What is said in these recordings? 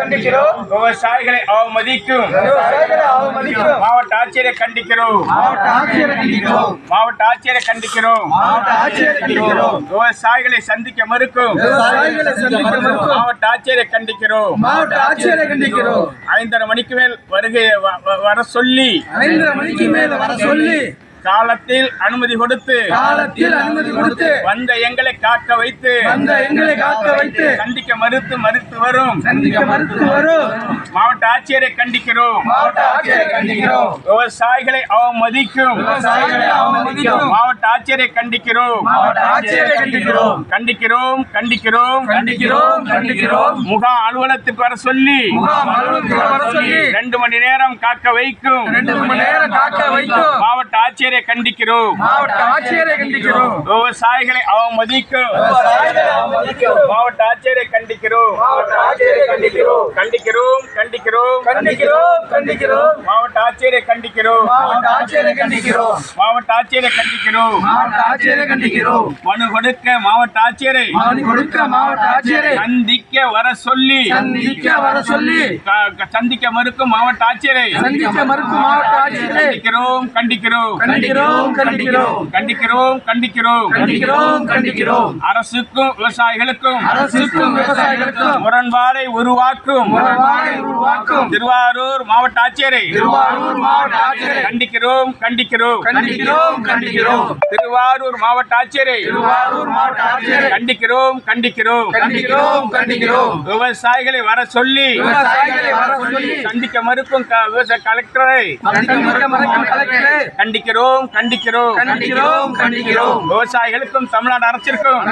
கண்டிக்கிறோம். விவசாயிகளை அவமதிக்கும். மாவட்ட ஆட்சியரை கண்டிக்கிறோம். மாவட்ட ஆட்சியரை கண்டிக்கிறோம். விவசாயிகளை சந்திக்க மறுக்கும். மாவட்ட ஆட்சியரை கண்டிக்கிறோம். மாவட்ட ஆட்சியரை கண்டிக்கிறோம். ஐந்தரை மணிக்கு மேல் வருகை வர சொல்லி. ஐந்தரை மணிக்கு மேல வர சொல்லி. காலத்தில் அனுமதி கொடுத்து காலத்தில் அனுமதி கொடுத்து வந்த எங்களை காக்க வைத்து அந்த எங்களை காக்க வைத்து சந்திக்க மறுத்து மறுத்து வரும். சந்திக்க மறுத்து வரும். மாவட்ட ஆட்சியரை கண்டிக்கிறோம். மாவட்ட ஆட்சியரை கண்டிக்கிறோம். விவசாயிகளை அவமதிக்கும். விவசாயிகளை அவமதிக்கும். மாவட்ட ஆட்சியரை கண்டிக்கிறோம். மாவட்ட ஆட்சியரை கண்டிக்கிறோம். கண்டிக்கிறோம் கண்டிக்கிறோம். கண்டிக்கிறோம் கண்டிக்கிறோம். முகாம் அலுவலகத்துக்கு வர சொல்லி முகாம் அலுவலகத்துக்கு வர சொல்லி ரெண்டு மணி நேரம் காக்க வைக்கும். ரெண்டு மணி நேரம் காக்க வைக்கும். ஆட்சியரை கண்டிக்கிறோம். மாவட்ட ஆட்சியரை கண்டிக்கிறோம். விவசாயிகளை அவமதிக்கும். மாவட்ட ஆட்சியரை கண்டிக்கிறோம். மாவட்ட ஆட்சியரை கண்டிக்கிறோம். கண்டிக்கிறோம் கண்டிக்கிறோம். கண்டிக்கிறோம் கண்டிக்கிறோம். மாவட்ட ஆட்சியரை கண்டிக்கிறோம். மாவட்ட ஆட்சியரை கண்டிக்கிறோம். மாவட்ட ஆட்சியரை கண்டிக்கிறோம். மாவட்ட ஆட்சியரை கண்டிக்கிறோம். மனு கொடுக்க மாவட்ட ஆட்சியரை. மனு கொடுக்க மாவட்ட ஆட்சியரை. சந்திக்க வர சொல்லி. சந்திக்க வர சொல்லி. சந்திக்க மறுக்கும் மாவட்ட ஆட்சியரை. சந்திக்க மறுக்கும் மாவட்ட ஆட்சியரை. கண்டிக்கிறோம் கண்டிக்கிறோம். கண்டிக்கிறோம் கண்டிக்கிறோம். கண்டிக்கிறோம் கண்டிக்கிறோம். கண்டிக்கிறோம் கண்டிக்கிறோம். அரசுக்கும் விவசாயிகளுக்கும் அரசுக்கும் விவசாயிகளுக்கும் முரண்பாடை உருவாக்கும் உருவாக்கும். திருவாரூர் மாவட்ட ஆட்சியரை திருவாரூர் மாவட்ட ஆட்சியரை கண்டிக்கிறோம் கண்டிக்கிறோம். கண்டிக்கிறோம் கண்டிக்கிறோம். திருவாரூர் மாவட்ட ஆட்சியரை திருவாரூர் மாவட்ட ஆட்சியரை கண்டிக்கிறோம் கண்டிக்கிறோம். கண்டிக்கிறோம் கண்டிக்கிறோம். விவசாயிகளை வர சொல்லி விவசாயிகளை வர சந்திக்க மறுக்கும் விவசாய கலெக்டரை கண்டிக்கிறோம் கண்டிக்கிறோம். கண்டிக்கிறோம் கண்டிக்கிறோம். விவசாயிகளுக்கும் தமிழ்நாடு அரசிற்கும்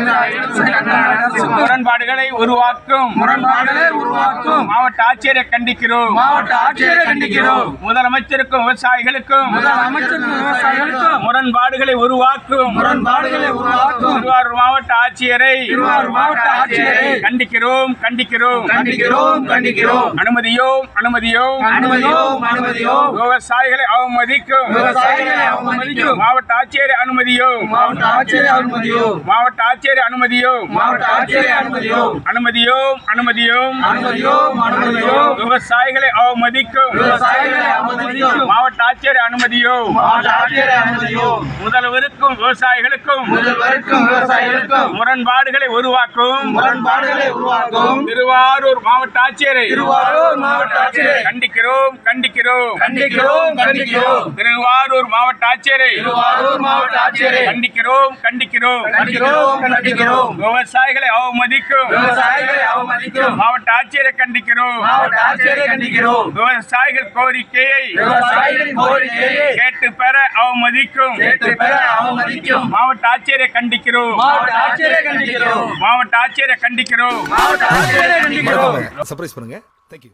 முரண்பாடுகளை உருவாக்கும். முரண்பாடுகளை உருவாக்கும். மாவட்ட ஆட்சியரை கண்டிக்கிறோம். மாவட்ட ஆட்சியரை கண்டிக்கிறோம். முதலமைச்சருக்கும் விவசாயிகளுக்கும் முதலமைச்சருக்கும் விவசாயிகளுக்கும் முரண்பாடுகளை உருவாக்கும். முரண்பாடுகளை உருவாக்கும். திருவாரூர் மாவட்ட ஆட்சியரை திருவாரூர் மாவட்ட ஆட்சியரை கண்டிக்கிறோம் கண்டிக்கிறோம். கண்டிக்கிறோம் கண்டிக்கிறோம். அனுமதியோம். அனுமதியோம் அனுமதியோம் அனுமதியோம் விவசாயிகளை அவமதிக்கும். விவசாயிகளை அவமதிக்கும். மாவட்ட ஆட்சியரை அனுமதியோம் மாவட்ட ஆட்சியரை அனுமதியோம் மாவட்ட ஆட்சியரை அனுமதியோம் மாவட்ட ஆட்சியரை அனுமதியோம் அனுமதியோம் அனுமதியோம் அனுமதியோம் அனுமதியோம் விவசாயிகளை அவமதிக்கும். விவசாயிகளை அவமதிக்கும். மாவட்ட ஆட்சியரை அனுமதியோம் மாவட்ட ஆட்சியரை அனுமதியோம் முதல்வருக்கும் விவசாயிகளுக்கும் முதல்வருக்கும் விவசாயிகளுக்கும் முரண்பாடுகளை உருவாக்கும். முரண்பாடுகளை உருவாக்கும். திருவாரூர் மாவட்ட ஆட்சியரை திருவாரூர் மாவட்ட ஆட்சியரை கண்டிக்கிறோம் கண்டிக்கிறோம். கண்டிக்கிறோம் கண்டிக்கிறோம். திருவாரூர் மாவட்ட ஆட்சியரை திருவாரூர் மாவட்ட ஆட்சியரை கண்டிக்கிறோம் கண்டிக்கிறோம். கண்டிக்கிறோம் கண்டிக்கிறோம். விவசாயிகளை அவமதிக்கும். விவசாயிகளை அவமதிக்கும். மாவட்ட ஆட்சியரை கண்டிக்கிறோம். மாவட்ட ஆட்சியரை கண்டிக்கிறோம். விவசாயிகள் கோரிக்கையை விவசாயிகளின் கோரிக்கையை கேட்டு பெற அவமதிக்கும். கேட்டு பெற அவமதிக்கும். மாவட்ட ஆட்சியரை கண்டிக்கிறோம். மாவட்ட ஆட்சியரை கண்டிக்கிறோம். மாவட்ட ஆட்சியரை கண்டிக்கிறோம். மாவட்ட ஆட்சியரை கண்டிக்கிறோம். சர்ப்ரைஸ் பண்ணுங்க. தேங்க்யூ